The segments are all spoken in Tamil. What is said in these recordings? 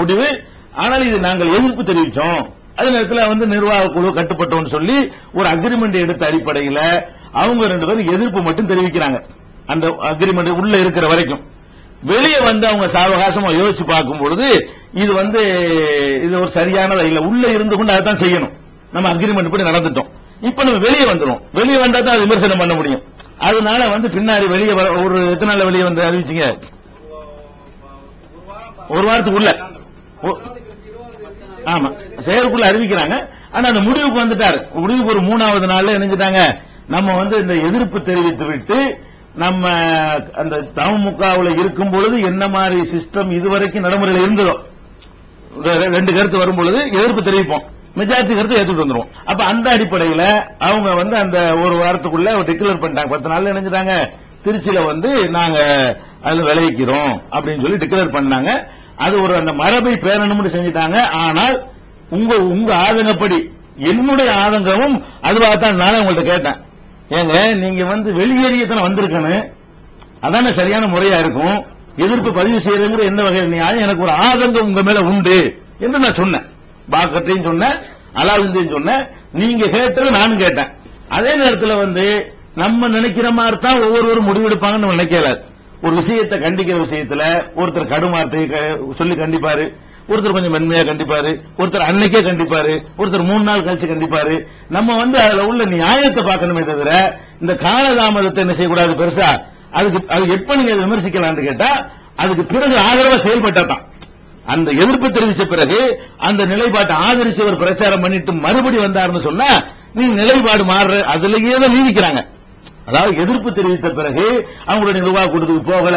முடிவு. ஆனால் இது நாங்கள் எதிர்ப்பு தெரிவிச்சோம் அதே நேரத்தில் வந்து நிர்வாக குழு கட்டுப்பட்டோம்னு சொல்லி ஒரு அக்ரிமெண்ட் எடுத்த அடிப்படையில் அவங்க ரெண்டு பேரும் எதிர்ப்பு மட்டும் தெரிவிக்கிறாங்க. அந்த அக்ரிமெண்ட் உள்ள இருக்கிற வரைக்கும். வெளியே வந்து அவங்க சாவகாசமா யோசிச்சு பார்க்கும் பொழுது இது வந்து இது ஒரு சரியானதா இல்ல உள்ள இருந்து கொண்டு அதான் செய்யணும். நம்ம அக்ரிமெண்ட் படி நடந்துட்டோம். இப்ப நம்ம வெளியே வந்துடும் வெளியே வந்தா தான் அது விமர்சனம் பண்ண முடியும். அதனால வந்து பின்னாடி வெளியே வர ஒரு எத்தனை நாள் வெளியே வந்து அறிவிச்சீங்க? ஒரு வாரத்துக்கு உள்ள. ஆமா செயற்குள்ள அறிவிக்கிறாங்க. ஆனா அந்த முடிவுக்கு வந்துட்டாரு. முடிவுக்கு ஒரு மூணாவது நாள்ல இணைஞ்சிட்டாங்க. நம்ம வந்து இந்த எதிர்ப்பு தெரிவித்து விட்டு நம்ம அந்த தமுகவில் இருக்கும் பொழுது என்ன மாதிரி சிஸ்டம் இதுவரைக்கும் நடைமுறையில் இருந்ததோ ரெண்டு கருத்து வரும் பொழுது எதிர்ப்பு தெரிவிப்போம். மெஜாரிட்டி கருத்து ஏற்றுட்டு வந்துருவோம். அப்ப அந்த அடிப்படையில அவங்க வந்து அந்த ஒரு வாரத்துக்குள்ள டிக்ளேர் பண்ணிட்டாங்க. பத்து நாள்ல இணைஞ்சிட்டாங்க. திருச்சியில வந்து நாங்க அதுல விளைவிக்கிறோம் அப்படின்னு சொல்லி டிக்ளேர் பண்ணாங்க. அது ஒரு அந்த மரபை பேரணும்னு செஞ்சுட்டாங்க. ஆனால் உங்க உங்க ஆதங்கப்படி என்னுடைய ஆதங்கமும் அதுவாக தான் நானே உங்கள்ட்ட கேட்டேன். ஏங்க நீங்க வந்து வெளியேறியத்தனை வந்திருக்கணும் அதானே சரியான முறையா இருக்கும். எதிர்ப்பு பதிவு செய்யறதுங்கிற எந்த வகையில் நியாயம்? எனக்கு ஒரு ஆதங்கம் உங்க மேல உண்டு என்று நான் சொன்னேன். பாக்கத்தையும் சொன்னேன் அலாவுதீன் சொன்னேன். நீங்க கேட்டது நானும் கேட்டேன். அதே நேரத்தில் வந்து நம்ம நினைக்கிற மாதிரி தான் ஒவ்வொருவரும் முடிவெடுப்பாங்கன்னு நம்ம நினைக்கல. ஒரு விஷயத்தை கண்டிக்கிற விஷயத்துல ஒருத்தர் கடும் க- சொல்லி கண்டிப்பாரு. ஒருத்தர் கொஞ்சம் மென்மையா கண்டிப்பாரு. ஒருத்தர் அன்னைக்கே கண்டிப்பாரு. ஒருத்தர் மூணு நாள் கழிச்சு கண்டிப்பாரு. நம்ம வந்து அதுல உள்ள நியாயத்தை பார்க்கணுமே தவிர இந்த காலதாமதத்தை என்ன செய்யக்கூடாது பெருசா? அதுக்கு அது எப்ப நீங்க விமர்சிக்கலாம்னு கேட்டா அதுக்கு பிறகு ஆதரவா செயல்பட்டா தான். அந்த எதிர்ப்பு தெரிவிச்ச பிறகு அந்த நிலைப்பாட்டை ஆதரிச்சவர் பிரச்சாரம் பண்ணிட்டு மறுபடி வந்தாருன்னு சொன்னா நீ நிலைப்பாடு மாறுற அதுலயே தான் நீதிக்கிறாங்க அதாவது எதிர்ப்பு தெரிவித்த பிறகு அவங்களுடைய நிர்வாக கூட்டத்துக்கு போகல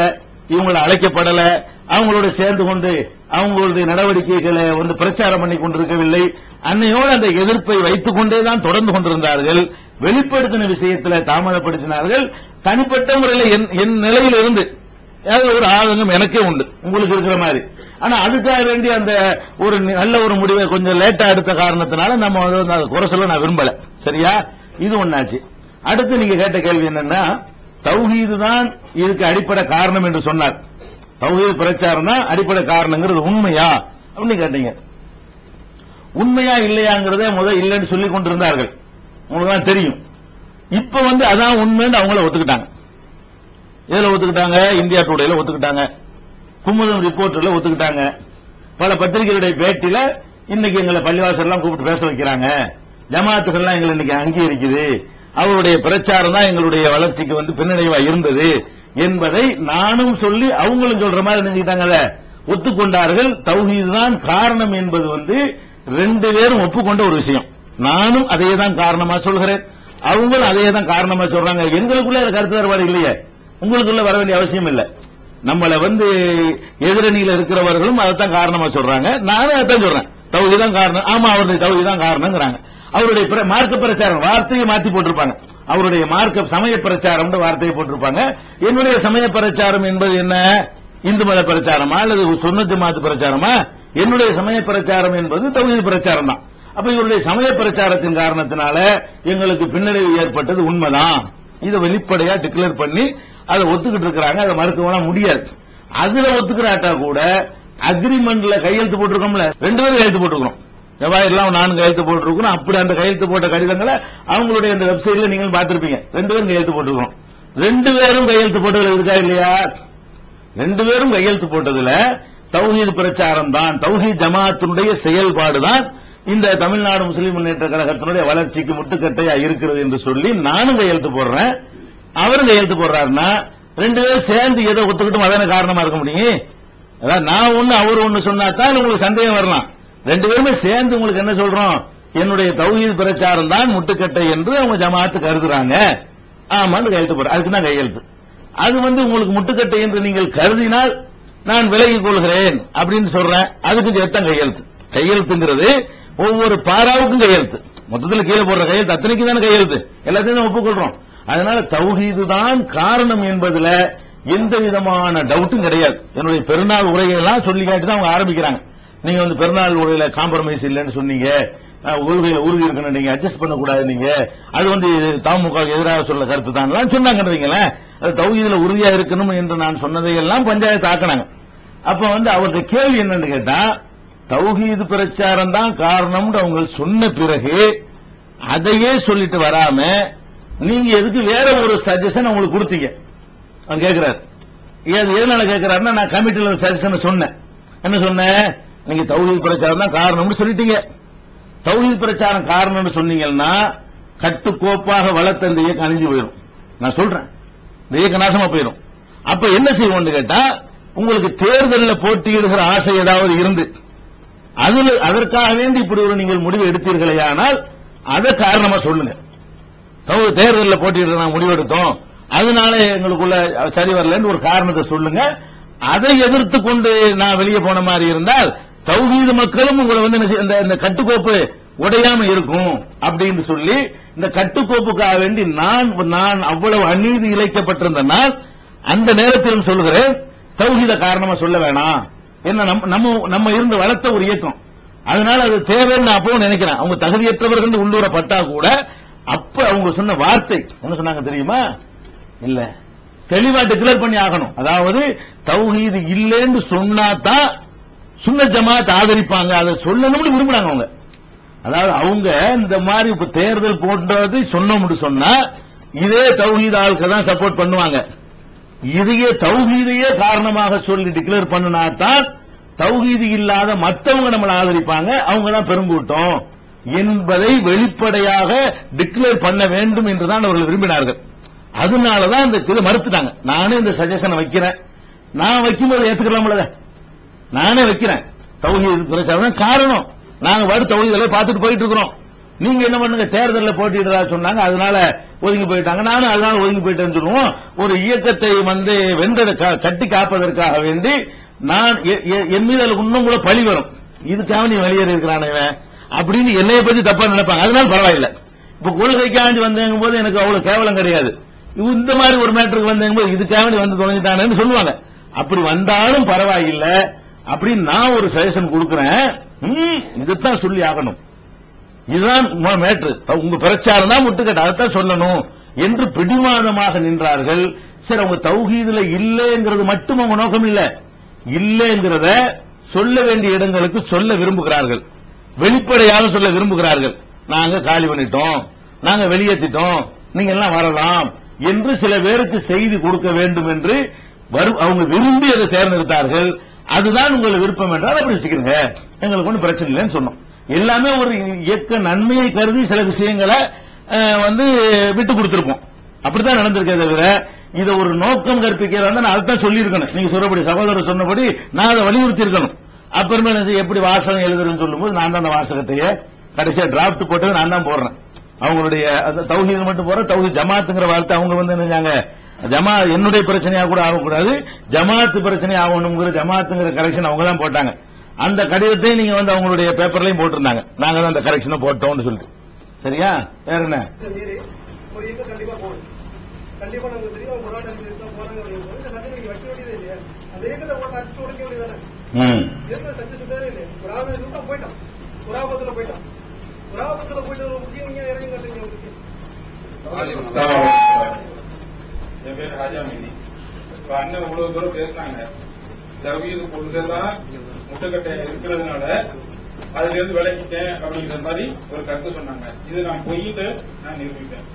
இவங்களை அழைக்கப்படல அவங்களோட சேர்ந்து கொண்டு அவங்களுடைய நடவடிக்கைகளை வந்து பிரச்சாரம் பண்ணி கொண்டிருக்கவில்லை. அன்னையோடு அந்த எதிர்ப்பை வைத்துக் கொண்டே தான் தொடர்ந்து கொண்டிருந்தார்கள். வெளிப்படுத்தின விஷயத்தில் தாமதப்படுத்தினார்கள். தனிப்பட்ட முறையில் என் என் நிலையில் இருந்து ஏதாவது ஒரு ஆதங்கம் எனக்கே உண்டு. உங்களுக்கு இருக்கிற மாதிரி. ஆனா அதுக்காக வேண்டி அந்த ஒரு நல்ல ஒரு முடிவை கொஞ்சம் லேட்டா எடுத்த காரணத்தினால நம்ம வந்து குறை சொல்ல நான் விரும்பல. சரியா? இது ஒன்னாச்சு அடுத்து நீங்க கேட்ட கேள்வி என்னன்னா தௌஹீது தான் இதுக்கு அடிப்படை காரணம் என்று சொன்னார். தௌஹீது பிரச்சாரம் தான் அடிப்படை காரணங்கிறது உண்மையா? அப்படின்னு கேட்டீங்க. உண்மையா இல்லையாங்கிறதே முதல் இல்லைன்னு சொல்லி கொண்டிருந்தார்கள். உங்களுக்கு தான் தெரியும். இப்ப வந்து அதான் உண்மைன்னு அவங்கள ஒத்துக்கிட்டாங்க. எதுல ஒத்துக்கிட்டாங்க? இந்தியா டுடேல ஒத்துக்கிட்டாங்க. குமுதம் ரிப்போர்ட்ல ஒத்துக்கிட்டாங்க. பல பத்திரிகைகளுடைய பேட்டியில இன்னைக்கு எங்களை பள்ளிவாசல் எல்லாம் கூப்பிட்டு பேச வைக்கிறாங்க. ஜமாத்துகள்லாம் எங்களை இன்னைக்கு அங்கீகரிக்குது. அவருடைய பிரச்சாரம் தான் எங்களுடைய வளர்ச்சிக்கு வந்து பின்னடைவா இருந்தது என்பதை நானும் சொல்லி அவங்களும் சொல்ற மாதிரி நினைச்சிட்டாங்க ஒத்துக்கொண்டார்கள். தௌஹீது தான் காரணம் என்பது வந்து ரெண்டு பேரும் ஒப்புக்கொண்ட ஒரு விஷயம். நானும் அதையே தான் காரணமா சொல்கிறேன். அவங்களும் அதையே தான் காரணமா சொல்றாங்க. எங்களுக்குள்ள கருத்து வேறுபாடு இல்லையே. உங்களுக்குள்ள வர வேண்டிய அவசியம் இல்லை. நம்மளை வந்து எதிரணியில் இருக்கிறவர்களும் அதைத்தான் காரணமா சொல்றாங்க. நானும் அதைத்தான் சொல்றேன். தௌஹி தான் காரணம். ஆமா அவருடைய தௌஹி தான் காரணங்கிறாங்க. அவருடைய பிர- மார்க்க பிரச்சாரம் வார்த்தையை மாத்தி போட்டிருப்பாங்க. அவருடைய மார்க்க சமய பிரச்சாரம் வார்த்தையை போட்டிருப்பாங்க. என்னுடைய சமய பிரச்சாரம் என்பது என்ன? இந்து மத பிரச்சாரமா அல்லது சொன்னத்து மாத்து பிரச்சாரமா? என்னுடைய சமய பிரச்சாரம் என்பது தகுதி பிரச்சாரம் தான். அப்ப இவருடைய சமய பிரச்சாரத்தின் காரணத்தினால எங்களுக்கு பின்னடைவு ஏற்பட்டது உண்மைதான். இதை வெளிப்படையா டிக்ளேர் பண்ணி அதை ஒத்துக்கிட்டு இருக்கிறாங்க. அதை மறுக்கலாம் முடியாது. அதுல ஒத்துக்கிறாட்டா கூட அக்ரிமெண்ட்ல கையெழுத்து போட்டிருக்கோம்ல. ரெண்டு பேரும் கையெழுத்து போட்டுருக்கோம் செவ்வாய் எல்லாம் நானும் கையெழுத்து போட்டிருக்கணும் அப்படி அந்த கையெழுத்து போட்ட கடிதங்களை அவங்களுடைய அந்த வெப்சைட்ல நீங்களும் பார்த்திருப்பீங்க. ரெண்டு பேரும் கையெழுத்து போட்டிருக்கோம். ரெண்டு பேரும் கையெழுத்து போட்டதுல இருக்கா இல்லையா? ரெண்டு பேரும் கையெழுத்து போட்டதுல தௌஹீத் பிரச்சாரம் தான் தௌஹீத் ஜமாத்தினுடைய செயல்பாடு தான் இந்த தமிழ்நாடு முஸ்லீம் முன்னேற்ற கழகத்தினுடைய வளர்ச்சிக்கு முட்டுக்கட்டையா இருக்கிறது என்று சொல்லி நானும் கையெழுத்து போடுறேன். அவரும் கையெழுத்து போடுறாருன்னா ரெண்டு பேரும் சேர்ந்து எதை ஒத்துக்கிட்டும் அதான காரணமா இருக்க முடியும். அதான் நான் ஒண்ணு அவர் ஒண்ணு சொன்னா தான் உங்களுக்கு சந்தேகம் வரலாம். ரெண்டு பேருமே சேர்ந்து உங்களுக்கு என்ன சொல்றோம்? என்னுடைய தௌஹீத் பிரச்சாரம் தான் முட்டுக்கட்டை என்று அவங்க ஜமாத்து கருதுறாங்க. ஆமான்னு கையெழுத்து போற அதுக்கு தான் கையெழுத்து. அது வந்து உங்களுக்கு முட்டுக்கட்டை என்று நீங்கள் கருதினால் நான் விலகிக் கொள்கிறேன் அப்படின்னு சொல்றேன். அதுக்கு சேர்த்தான் கையெழுத்து. கையெழுத்துங்கிறது ஒவ்வொரு பாராவுக்கும் கையெழுத்து. மொத்தத்தில் கீழே போடுற கையெழுத்து அத்தனைக்கு தானே கையெழுத்து. எல்லாத்தையும் தான் ஒப்புக்கொள்றோம். அதனால தௌஹீது தான் காரணம் என்பதுல எந்த விதமான டவுட்டும் கிடையாது. என்னுடைய பெருநாள் உரையெல்லாம் சொல்லி காட்டி தான் அவங்க ஆரம்பிக்கிறாங்க. நீங்க வந்து பெருநாள் உரையில காம்ப்ரமைஸ் இல்லைன்னு சொன்னீங்க. அஹ், கொள்கையில உறுதி இருக்கணும் நீங்க அட்ஜஸ்ட் பண்ணக்கூடாது நீங்க. அது வந்து தமுக எதிராக சொல்ல கருத்து தான் சொன்னாங்கன்றீங்களேன் அது தௌஹீதுல உறுதியா இருக்கணும் என்று நான் சொன்னதையெல்லாம் பஞ்சாயத்து ஆக்கினாங்க. அப்ப வந்து அவருடைய கேள்வி என்னன்னு கேட்டா தௌஹீது பிரச்சாரம் தான் காரணம்னு அவங்க சொன்ன பிறகு அதையே சொல்லிட்டு வராம நீங்க எதுக்கு வேற ஒரு சஜஷன் அவங்களுக்கு கொடுத்தீங்க? அவர் கேட்கிறார் ஏது எதனால கேட்கிறாருன்னா நான் கமிட்டியில் சஜஷன் சொன்னேன். என்ன சொன்னேன்? நீங்க தௌஹீத் பிரச்சாரம் தான் காரணம்னு சொல்லிட்டீங்க. தௌஹீத் பிரச்சாரம் காரணம்னு சொன்னீங்கன்னா கட்டுக்கோப்பாக வளர்த்த இந்த இயக்கம் அழிஞ்சு போயிடும் நான் சொல்றேன். இந்த இயக்கம் நாசமா போயிடும் அப்ப என்ன செய்வோம்னு கேட்டா உங்களுக்கு தேர்தலில் போட்டியிடுகிற ஆசை ஏதாவது இருந்து அதுல அதற்காக வேண்டி இப்படி ஒரு நீங்கள் முடிவு எடுத்தீர்களே ஆனால் அதை காரணமா சொல்லுங்க. தேர்தலில் போட்டியிட நாங்கள் முடிவெடுத்தோம் அதனால எங்களுக்குள்ள சரி வரலன்னு ஒரு காரணத்தை சொல்லுங்க. அதை எதிர்த்து கொண்டு நான் வெளியே போன மாதிரி இருந்தால் தௌஹீது மக்களும் உங்களை வந்து இந்த இந்த கட்டுக்கோப்பு உடையாம இருக்கும் அப்படின்னு சொல்லி இந்த கட்டுக்கோப்புக்காக வேண்டி நான் நான் அவ்வளவு அநீதி இழைக்கப்பட்டிருந்த நான் அந்த நேரத்திலும் சொல்கிறேன் தௌஹீத காரணமா சொல்ல வேணாம். என்ன நம்ம நம்ம நம்ம இருந்து வளர்த்த ஒரு இயக்கம். அதனால அது தேவைன்னு நான் அப்பவும் நினைக்கிறேன். அவங்க தகுதியற்றவர்கள் உள்ளூர பட்டா கூட அப்ப அவங்க சொன்ன வார்த்தை என்ன சொன்னாங்க தெரியுமா? இல்ல. தெளிவா டிக்ளேர் பண்ணி ஆகணும். அதாவது தௌஹீது இல்லைன்னு சொன்னா தான் சுன்ன ஜமாத் ஆதரிப்பாங்க. அதை சொல்லணும்னு விரும்புறாங்க அவங்க. அதாவது அவங்க இந்த மாதிரி இப்ப தேர்தல் போன்றது சொன்னோம்னு சொன்னா இதே தௌஹீத் ஆளுக்கு தான் சப்போர்ட் பண்ணுவாங்க. இதையே தௌஹீதையே காரணமாக சொல்லி டிக்ளேர் பண்ணினா தான் தௌஹீது இல்லாத மற்றவங்க நம்மளை ஆதரிப்பாங்க. அவங்க தான் பெருங்கூட்டம் என்பதை வெளிப்படையாக டிக்ளேர் பண்ண வேண்டும் என்றுதான் அவர்கள் விரும்பினார்கள். அதனாலதான் இந்த இதை மறுத்துட்டாங்க. நானே இந்த சஜஷனை வைக்கிறேன். நான் வைக்கும்போது ஏத்துக்கலாம்ல. நானே வைக்கிறேன். தௌஹீது பிரச்சாரம் தான் காரணம். நாங்க வரும் தௌஹீதலை பார்த்துட்டு போயிட்டு இருக்கிறோம் நீங்க என்ன பண்ணுங்க? தேர்தலில் போட்டிடுறா சொன்னாங்க. அதனால ஒதுங்கி போயிட்டாங்க. நானும் அதனால ஒதுங்கி போயிட்டேன்னு சொல்லுவோம். ஒரு இயக்கத்தை வந்து வென்றதை கட்டி காப்பதற்காக வேண்டி நான் எ- எ- என் மீது அதுக்கு இன்னும் கூட பழி வரும். இதுக்காக நீ வெளியேறி இருக்கிறான் இவன்? அப்படின்னு என்னைய பத்தி தப்பா நினைப்பாங்க. அதனால பரவாயில்ல. இப்ப கொள்கைக்காண்டி வந்தேங்க போது எனக்கு அவ்வளவு கேவலம் கிடையாது. இந்த மாதிரி ஒரு மேட்டருக்கு வந்தேங்க போது இதுக்காக நீ வந்து தொலைஞ்சிட்டானேன்னு சொல்லுவாங்க. அப்படி வந்தாலும் பரவாயில்லை. அப்படின்னு நான் ஒரு சஜஷன் கொடுக்கிறேன். ம், இதுதான் சொல்லி ஆகணும். இதுதான் மேட்ரு உங்க பிரச்சாரம் தான் முட்டுக்கட்ட. அதைத்தான் சொல்லணும். என்று பிடிவாதமாக நின்றார்கள். சரி அவங்க தௌஹீதுல இல்லைங்கிறது மட்டும் அவங்க நோக்கம் இல்ல. இல்லைங்கிறத சொல்ல வேண்டிய இடங்களுக்கு சொல்ல விரும்புகிறார்கள். வெளிப்படையாக சொல்ல விரும்புகிறார்கள். நாங்க காலி பண்ணிட்டோம். நாங்க வெளியேற்றிட்டோம் நீங்க எல்லாம் வரலாம் என்று சில பேருக்கு செய்தி கொடுக்க வேண்டும் என்று அவங்க விரும்பி அதை தேர்ந்தெடுத்தார்கள். அதுதான் உங்களை விருப்பம் என்றால் அப்படி வச்சுக்கிறீங்க எங்களுக்கு ஒன்றும் பிரச்சனை இல்லைன்னு சொன்னோம். எல்லாமே ஒரு இயக்க நன்மையை கருதி சில விஷயங்களை வந்து விட்டு கொடுத்துருப்போம். அப்படித்தான் நடந்திருக்கே தவிர இதை ஒரு நோக்கம் கற்பிக்கிறதா நான் அதுதான் சொல்லியிருக்கணும். நீங்க சொல்றபடி சகோதரர் சொன்னபடி நான் அதை வலியுறுத்தி இருக்கணும் அப்புறமே எப்படி வாசகம் எழுதுறேன்னு சொல்லும்போது நான் தான் அந்த வாசகத்தையே கடைசியா டிராப்ட் போட்டது நான் தான் போடுறேன். அவங்களுடைய அந்த தௌஹீது மட்டும் போற தௌஹீத் ஜமாத்துங்கிற வார்த்தை அவங்க வந்து என்னஞ்சாங்க ஜமா என்னுடைய பிரச்சனையா கூட ஆகக்கூடாது. ஜமாத்து பிரச்சனை ஆகணுங்கிற ஜமாத்துங்கிற கரெக்ஷன் அவங்க தான் போட்டாங்க. அந்த கடிதத்தையும் நீங்க வந்து அவங்களுடைய பேப்பர்லயும் போட்டிருந்தாங்க. நாங்க தான் அந்த கரெக்ஷனை போட்டோம்னு சொல்லிட்டு. சரியா? வேற என்ன? போயிட்டான் போயிட்டான் ஒரு ஆபத்துல போயிட்டு ஒரு முக்கியம் நீங்க இறங்கி கட்டுறீங்க உங்களுக்கு என் பேர் ராஜா மீனி. இப்ப அண்ணன் இவ்வளவு தூரம் பேசினாங்க. தவீது கொள்கை தான் முட்டுக்கட்டை இருக்கிறதுனால அதுல இருந்து விளக்கிட்டேன் அப்படிங்கிற மாதிரி ஒரு கருத்து சொன்னாங்க. இது நான் பொய்னு நான் நிரூபிப்பேன்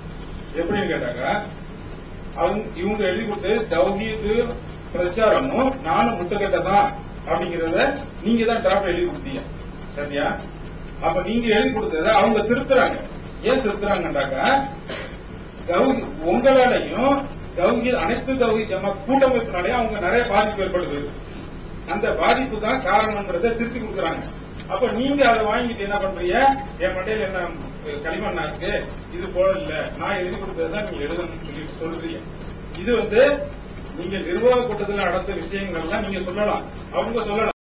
எப்படின்னு கேட்டாக்கா அவங்க இவங்க எழுதி கொடுத்து தௌஹீது பிரச்சாரமும் நானும் முட்டுக்கட்டை தான் அப்படிங்கறத நீங்க தான் டிராப்ட் எழுதி கொடுத்தீங்க. சரியா? அப்ப நீங்க எழுதி கொடுத்தத அவங்க திருத்துறாங்க. ஏன் திருத்துறாங்கன்றாக்கா உங்களாலையும் கௌரி அனைத்து கௌரி ஜமா கூட்டமைப்பினாலே அவங்க நிறைய பாதிப்பு ஏற்படுது அந்த பாதிப்பு தான் காரணம்ன்றதை திருப்பி கொடுக்குறாங்க. அப்ப நீங்க அதை வாங்கிட்டு என்ன பண்றீங்க? என் மண்டையில என்ன களிமண்ணா இருக்கு? இது போல இல்ல. நான் எழுதி கொடுத்ததுதான் நீங்க எழுதணும்னு சொல்லி சொல்றீங்க. இது வந்து நீங்க நிர்வாக கூட்டத்தில் நடந்த விஷயங்கள்லாம் நீங்க சொல்லலாம். அவங்க சொல்லலாம்.